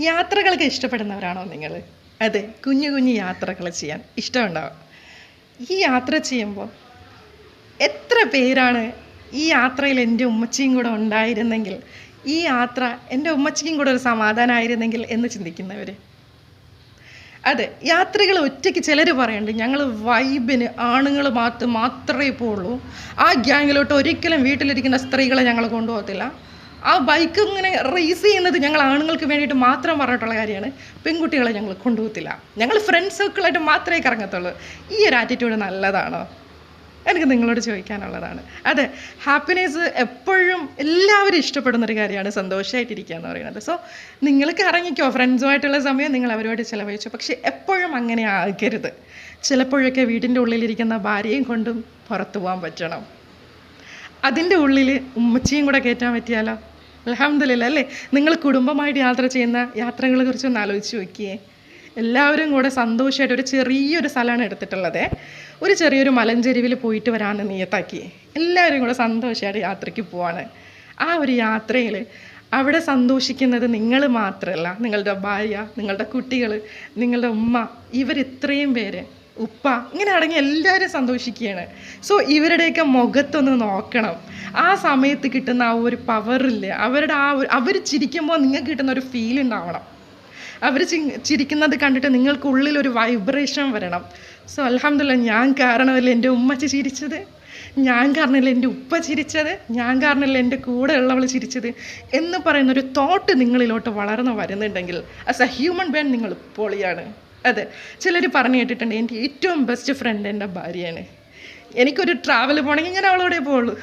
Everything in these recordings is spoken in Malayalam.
യാത്രകളൊക്കെ ഇഷ്ടപ്പെടുന്നവരാണോ നിങ്ങൾ? അതെ കുഞ്ഞു കുഞ്ഞു യാത്രകൾ ചെയ്യാൻ ഇഷ്ടമുണ്ടാവും. ഈ യാത്ര ചെയ്യുമ്പോൾ എത്ര പേരാണ് ഈ യാത്രയിൽ എന്റെ ഉമ്മച്ചിയും കൂടെ ഉണ്ടായിരുന്നെങ്കിൽ ഈ യാത്ര എന്റെ ഉമ്മച്ചിക്കും കൂടെ ഒരു സമാധാനമായിരുന്നെങ്കിൽ എന്ന് ചിന്തിക്കുന്നവർ? അതെ യാത്രകൾ ഒറ്റയ്ക്ക് ചിലർ പറയുന്നുണ്ട് ഞങ്ങൾ വൈബിന് ആണുങ്ങൾ മാത്രം മാത്രമേ പോവുള്ളൂ. ആ ഗ്യാങ്ങിലോട്ട് ഒരിക്കലും വീട്ടിലിരിക്കുന്ന സ്ത്രീകളെ ഞങ്ങൾ കൊണ്ടുപോകത്തില്ല. ആ ബൈക്ക് ഇങ്ങനെ റേസ് ചെയ്യുന്നത് ഞങ്ങൾ ആണുങ്ങൾക്ക് വേണ്ടിയിട്ട് മാത്രം പറഞ്ഞിട്ടുള്ള കാര്യമാണ്. പെൺകുട്ടികളെ ഞങ്ങൾ കൊണ്ടുപോകത്തില്ല. ഞങ്ങൾ ഫ്രണ്ട് സർക്കിളായിട്ട് മാത്രമേ കറങ്ങത്തുള്ളൂ. ഈ ഒരു ആറ്റിറ്റ്യൂഡ് നല്ലതാണോ? എനിക്ക് നിങ്ങളോട് ചോദിക്കാനുള്ളതാണ്. അതെ ഹാപ്പിനെസ് എപ്പോഴും എല്ലാവരും ഇഷ്ടപ്പെടുന്ന ഒരു കാര്യമാണ് സന്തോഷമായിട്ടിരിക്കുക എന്ന് പറയുന്നത്. സോ നിങ്ങൾക്ക് ഇറങ്ങിക്കോ ഫ്രണ്ട്സുമായിട്ടുള്ള സമയം നിങ്ങൾ അവരുമായിട്ട് ചിലവഴിച്ചു. പക്ഷേ എപ്പോഴും അങ്ങനെ ആകരുത്. ചിലപ്പോഴൊക്കെ വീടിന്റെ ഉള്ളിലിരിക്കുന്ന ഭാര്യയും കൊണ്ടും പുറത്തു പോകാൻ പറ്റണം. അതിന്റെ ഉള്ളിൽ ഉമ്മച്ചിയും കൂടെ കയറ്റാൻ പറ്റിയാലോ? അലഹമില്ല അല്ലേ? നിങ്ങൾ കുടുംബമായിട്ട് യാത്ര ചെയ്യുന്ന യാത്രകളെ കുറിച്ച് ഒന്ന് ആലോചിച്ച് നോക്കിയേ. എല്ലാവരും കൂടെ സന്തോഷമായിട്ട് ഒരു ചെറിയൊരു സ്ഥലമാണ് എടുത്തിട്ടുള്ളത്. ഒരു ചെറിയൊരു മലഞ്ചെരിവിൽ പോയിട്ട് വരാമെന്ന് നിയത്താക്കി. എല്ലാവരും കൂടെ സന്തോഷമായിട്ട് യാത്രയ്ക്ക് പോവാണ്. ആ ഒരു യാത്രയിൽ അവിടെ സന്തോഷിക്കുന്നത് നിങ്ങൾ മാത്രമല്ല നിങ്ങളുടെ ഭാര്യ നിങ്ങളുടെ കുട്ടികൾ നിങ്ങളുടെ ഉമ്മ ഇവർ ഇത്രയും പേര് ഉപ്പ ഇങ്ങനെ അടങ്ങി എല്ലാവരും സന്തോഷിക്കുകയാണ്. സോ ഇവരുടെയൊക്കെ മുഖത്തൊന്ന് നോക്കണം. ആ സമയത്ത് കിട്ടുന്ന ആ ഒരു പവറില്ലേ അവരുടെ ആ ഒരു അവർ ചിരിക്കുമ്പോൾ നിങ്ങൾക്ക് കിട്ടുന്ന ഒരു ഫീൽ ഉണ്ടാവണം. അവർ ചിരിക്കുന്നത് കണ്ടിട്ട് നിങ്ങൾക്ക് ഉള്ളിൽ ഒരു വൈബ്രേഷൻ വരണം. സോ അലഹമില്ല ഞാൻ കാരണമല്ല എന്റെ ഉമ്മച്ചി ചിരിച്ചത്? ഞാൻ കാരണമല്ല എന്റെ ഉപ്പ ചിരിച്ചത്? ഞാൻ കാരണമല്ല എന്റെ കൂടെ ഉള്ളവൾ ചിരിച്ചത്? എന്ന് പറയുന്ന ഒരു തോട്ട് നിങ്ങളിലോട്ട് വളർന്നു വരുന്നുണ്ടെങ്കിൽ ആസ് എ ഹ്യൂമൻ ബേൺ നിങ്ങൾ പൊളിയാണ്. അതെ. ചിലർ പറഞ്ഞു കേട്ടിട്ടുണ്ട് എന്റെ ഏറ്റവും ബെസ്റ്റ് ഫ്രണ്ട് എന്റെ ഭാര്യയാണ്. എനിക്കൊരു ട്രാവൽ പോകണമെങ്കിൽ ഞാൻ അവളോടെ പോവുള്ളൂ.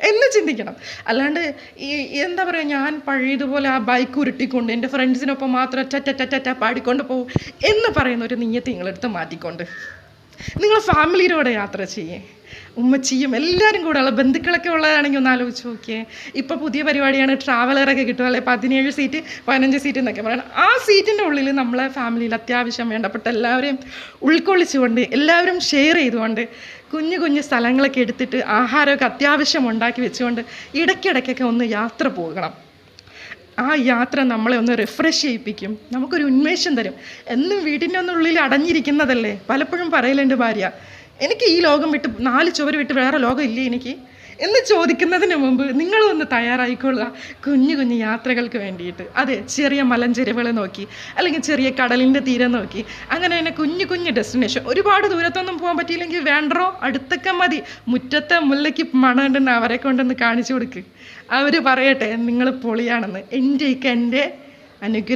എന്ന് ചിന്തിക്കണം. അല്ലാണ്ട് ഈ എന്താ പറയുക ഞാൻ പഴയതുപോലെ ആ ബൈക്ക് ഉരുട്ടിക്കൊണ്ട് എന്റെ ഫ്രണ്ട്സിനൊപ്പം മാത്രം ടറ്റ ടറ്റ ടറ്റ പാടിക്കൊണ്ട് പോകും എന്ന് പറയുന്ന ഒരു നീയത്ത് നിങ്ങളെടുത്ത് മാറ്റിക്കൊണ്ട്. നിങ്ങൾ ഫാമിലിയോടെ യാത്ര ചെയ്യേ. ഉമ്മച്ചിയും എല്ലാവരും കൂടെ ഉള്ള ബന്ധുക്കളൊക്കെ ഉള്ളതാണെങ്കിൽ ഒന്ന് ആലോചിച്ച് നോക്കിയേ. ഇപ്പോൾ പുതിയ പരിപാടിയാണ് ട്രാവലറൊക്കെ കിട്ടുക അല്ലെ? പതിനേഴ് സീറ്റ് പതിനഞ്ച് സീറ്റ് എന്നൊക്കെ പറയണം ആ സീറ്റിന്റെ ഉള്ളിൽ നമ്മളെ ഫാമിലിയിൽ അത്യാവശ്യം വേണ്ടപ്പെട്ട എല്ലാവരെയും ഉൾക്കൊള്ളിച്ചുകൊണ്ട് എല്ലാവരും ഷെയർ ചെയ്തുകൊണ്ട് കുഞ്ഞു കുഞ്ഞു സ്ഥലങ്ങളൊക്കെ എടുത്തിട്ട് ആഹാരമൊക്കെ അത്യാവശ്യം ഉണ്ടാക്കി വെച്ചുകൊണ്ട് ഇടയ്ക്കിടയ്ക്കൊക്കെ ഒന്ന് യാത്ര പോകണം. ആ യാത്ര നമ്മളെ ഒന്ന് റിഫ്രഷ് ചെയ്യിപ്പിക്കും. നമുക്കൊരു ഉന്മേഷം തരും. എന്നും വീടിന്റെ ഒന്നുള്ളിൽ അടഞ്ഞിരിക്കുന്നതല്ലേ? പലപ്പോഴും പറയലുണ്ട് ഭാര്യ എനിക്ക് ഈ ലോകം വിട്ട് നാല് ചുവര് വിട്ട് വേറെ ലോകം ഇല്ലേ എനിക്ക്? എന്ന് ചോദിക്കുന്നതിന് മുമ്പ് നിങ്ങളൊന്ന് തയ്യാറായിക്കൊള്ളുക കുഞ്ഞു കുഞ്ഞു യാത്രകൾക്ക് വേണ്ടിയിട്ട്. അതെ ചെറിയ മലഞ്ചെരുവുകൾ നോക്കി അല്ലെങ്കിൽ ചെറിയ കടലിന്റെ തീരം നോക്കി അങ്ങനെ തന്നെ കുഞ്ഞു കുഞ്ഞു ഡെസ്റ്റിനേഷൻ ഒരുപാട് ദൂരത്തൊന്നും പോകാൻ പറ്റിയില്ലെങ്കിൽ വേണ്ടറോ? അടുത്തൊക്കെ മതി. മുറ്റത്തെ മുല്ലയ്ക്ക് മണമുണ്ടെന്ന് അവരെ കൊണ്ടൊന്ന് കാണിച്ചു കൊടുക്ക്. അവർ പറയട്ടെ നിങ്ങൾ പൊളിയാണെന്ന്. എന്റെയൊക്കെ എന്റെ അനുഗ്രഹം.